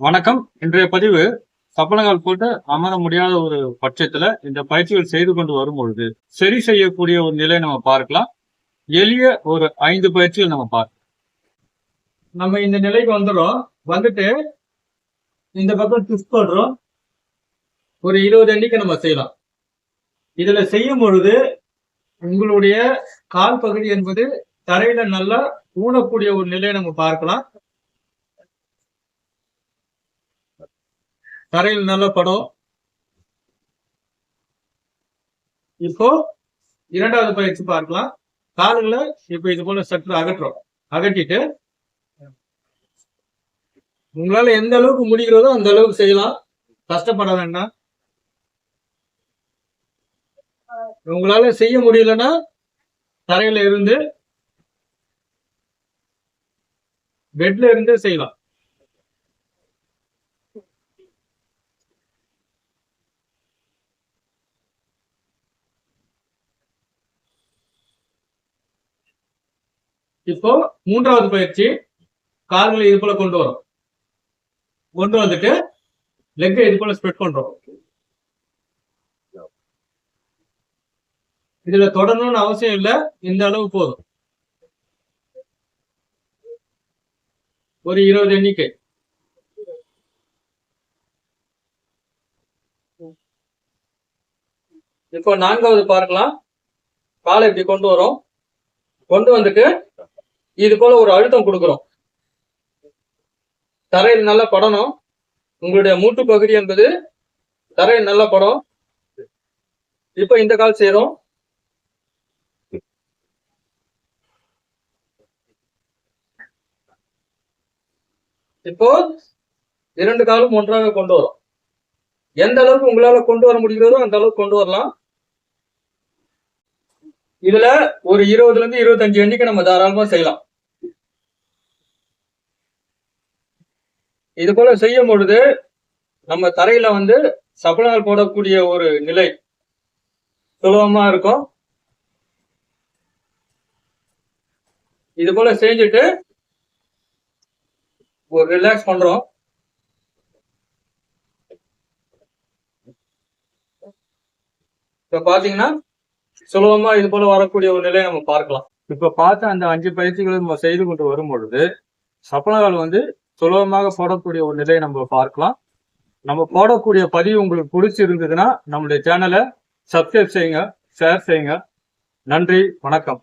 வணக்கம். இன்றைய பதிவு சப்பனகால் போட்டு அமர முடியாத ஒரு பட்சத்துல இந்த பயிற்சிகள் செய்து கொண்டு வரும் பொழுது சரி செய்யக்கூடிய ஒரு நிலை நம்ம பார்க்கலாம். எளிய ஒரு ஐந்து பயிற்சிகள் நம்ம பார்க்கலாம். நம்ம இந்த நிலைக்கு வந்துடும் வந்துட்டு இந்த பக்கம் ட்விஸ்ட் பண்றோம் ஒரு இருபது எண்ணிக்கை நம்ம செய்யலாம். இதுல செய்யும் பொழுது உங்களுடைய கால் பகுதி என்பது தரையில நல்லா ஊனக்கூடிய ஒரு நிலையை நம்ம பார்க்கலாம். தரையில் நல்ல படம். இப்போ இரண்டாவது பயிற்சி பார்க்கலாம். கால்களை இப்ப இது போல சற்று அகற்றோம் அகற்றிட்டு உங்களால எந்த அளவுக்கு முடிகிறதோ அந்த அளவுக்கு செய்யலாம். கஷ்டப்பட வேண்டாம். உங்களால செய்ய முடியலன்னா தரையில இருந்து பெட்ல இருந்து செய்யலாம். இப்போ மூன்றாவது பயிற்சி கால்களை இது போல கொண்டு வரும். கொண்டு வந்துட்டு லெக்கை இது போல ஸ்ப்ரெட் பண்றோம். இதுல தொடரணும்னு அவசியம் இல்லை. இந்த அளவு போதும். ஒரு இருபது எண்ணிக்கை. இப்போ நான்காவது பார்க்கலாம். காலை இப்படி கொண்டு வரோம். கொண்டு வந்துட்டு இது போல ஒரு அழுத்தம் கொடுக்குறோம். தரையில் நல்லா படணும். உங்களுடைய மூட்டு பகுதி என்பது தரையில் நல்லா படம். இப்ப இந்த கால் செய்யறோம் இப்போ இரண்டு காலும் ஒன்றாக கொண்டு வரும். எந்த அளவுக்கு உங்களால கொண்டு வர முடிகிறதோ அந்த அளவுக்கு கொண்டு வரலாம். இதுல ஒரு இருபதுல இருந்து இருபத்தஞ்சு எண்ணிக்கை நம்ம தாராளமா செய்யலாம். இது போல செய்யும் பொழுது நம்ம தரையில வந்து சபனால் போடக்கூடிய ஒரு நிலை சுலபமா இருக்கும். இது போல செஞ்சுட்டு ஒரு ரிலாக்ஸ் பண்றோம். இப்ப பாத்தீங்கன்னா சுலபமா இது போல வரக்கூடிய ஒரு நிலையை நம்ம பார்க்கலாம். இப்ப பார்த்த அந்த அஞ்சு பயிற்சிகளை நம்ம செய்து கொண்டு வரும் பொழுது சப்பனங்கள் வந்து சுலபமாக போடக்கூடிய ஒரு நிலையை நம்ம பார்க்கலாம். நம்ம போடக்கூடிய பதிவு உங்களுக்கு பிடிச்சிருந்ததுன்னா நம்மளுடைய சேனலை சப்ஸ்கிரைப் செய்யுங்க ஷேர் செய்யுங்க. நன்றி வணக்கம்.